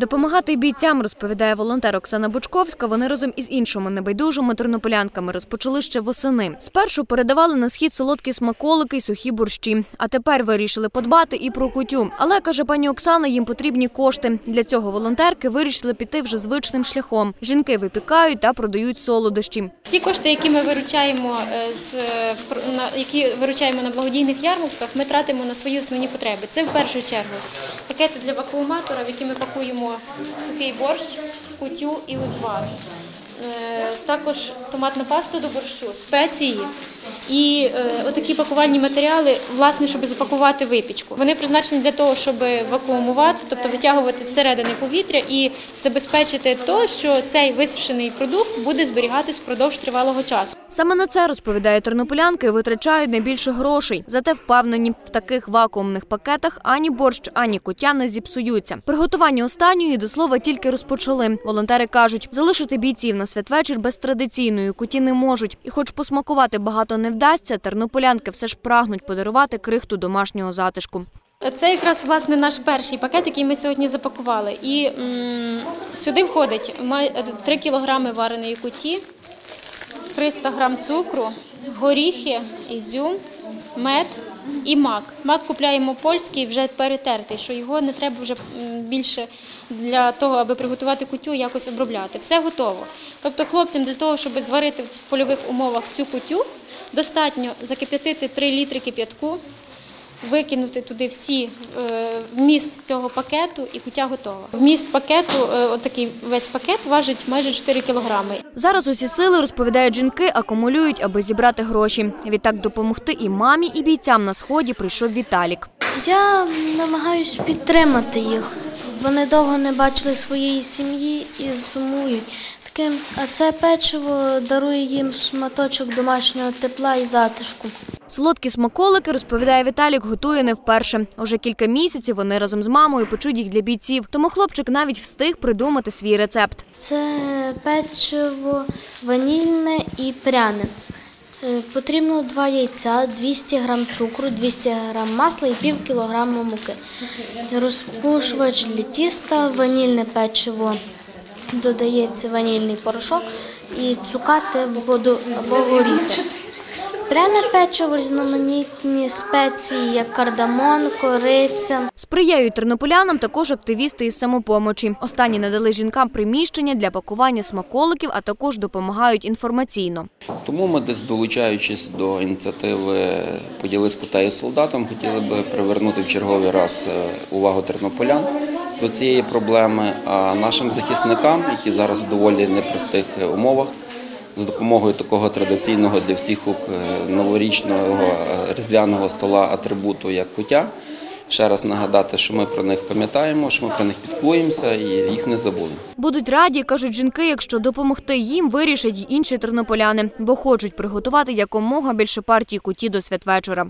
Допомагати бійцям, розповідає волонтер Оксана Бучковська. Вони разом із іншими небайдужими тернополянками розпочали ще восени. Спершу передавали на схід солодкі смаколики й сухі борщі. А тепер вирішили подбати і про кутю. Але каже пані Оксана, їм потрібні кошти. Для цього волонтерки вирішили піти вже звичним шляхом. Жінки випікають та продають солодощі. Всі кошти, які ми виручаємо е, з е, які виручаємо на благодійних ярмарках, ми тратимо на свої основні потреби. Це в першу чергу пакети для вакууматора, в які ми пакуємо сухий борщ, кутю і узвар. Е, Також томатну пасту до борщу, спеції і е, отакі пакувальні матеріали, власне, щоб запакувати випічку. Вони призначені для того, щоб вакуумувати, тобто витягувати зсередини повітря і забезпечити те, що цей висушений продукт буде зберігатись впродовж тривалого часу. Саме на це розповідає тернополянки, витрачають найбільше грошей. Зате впевнені, в таких вакуумних пакетах ані борщ, ані кутя не зіпсуються. Приготування останньої до слова тільки розпочали. Волонтери кажуть, залишити бійців на святвечір без традиційної куті не можуть. І, хоч посмакувати багато не вдасться, тернополянки все ж прагнуть подарувати крихту домашнього затишку. Це якраз власне наш перший пакет, який ми сьогодні запакували. І м, сюди входить 3 кілограми вареної куті, 300 грам цукру, горіхи, ізюм, мед і мак. Мак купляємо польський, вже перетертий, що його не треба вже більше для того, аби приготувати кутю, якось обробляти. Все готово. Тобто хлопцям для того, щоб зварити в польових умовах цю кутю, достатньо закип'ятити 3 літри кип'ятку, викинути туди всі е, вміст цього пакету і кутя готова. Вміст пакету, е, отакий весь пакет важить майже 4 кілограми. Зараз усі сили, розповідають жінки, акумулюють, аби зібрати гроші. Відтак допомогти і мамі, і бійцям на сході прийшов Віталік. Я намагаюсь підтримати їх. Вони довго не бачили своєї сім'ї і сумують. Таким, а це печиво дарує їм шматочок домашнього тепла і затишку. Солодкі смаколики, розповідає Віталік, готує не вперше. Уже кілька місяців вони разом з мамою печуть їх для бійців. Тому хлопчик навіть встиг придумати свій рецепт. Це печиво ванільне і пряне. Е, Потрібно два яйця, 200 г цукру, 200 г масла і пів кілограма муки. Розпушувач для тіста, ванільне печиво, додається ванільний порошок і цукати або, горіхи. Пряне печиво різноманітні спеції, як кардамон, кориця. Сприяють тернополянам також активісти із самопомочі. Останні надали жінкам приміщення для пакування смаколиків, а також допомагають інформаційно. Тому ми десь долучаючись до ініціативи «Поділи з кутею солдатом, хотіли би привернути в черговий раз е, увагу тернополян до цієї проблеми, а нашим захисникам, які зараз в доволі непростих е, умовах, з допомогою такого традиційного для всіх е, новорічного е, різдвяного стола атрибуту, як кутя, ще раз нагадати, що ми про них пам'ятаємо, що ми про них піклуємося і їх не забули. Будуть раді, кажуть жінки, якщо допомогти їм, вирішать й інші тернополяни, бо хочуть приготувати якомога більше партій куті до святвечора.